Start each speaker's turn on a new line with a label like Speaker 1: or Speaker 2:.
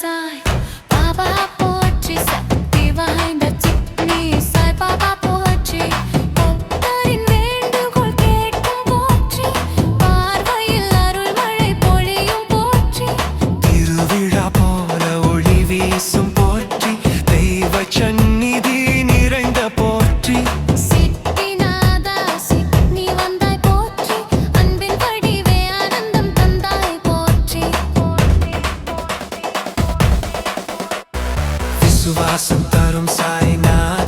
Speaker 1: சாய். பாபா போற்றி சக்தி வாய்ந்த சிட்னி சாய். பாபா போற்றி பக்தரின் வேண்டுகோள் கேட்கும் போற்றி. பார்வையில் அருள் மழை பொழியும் போற்றி.
Speaker 2: திருவிழா போல ஒளி வீசும் போற்றி. தெய்வ சுவாசம் தரும் சாய்நாத்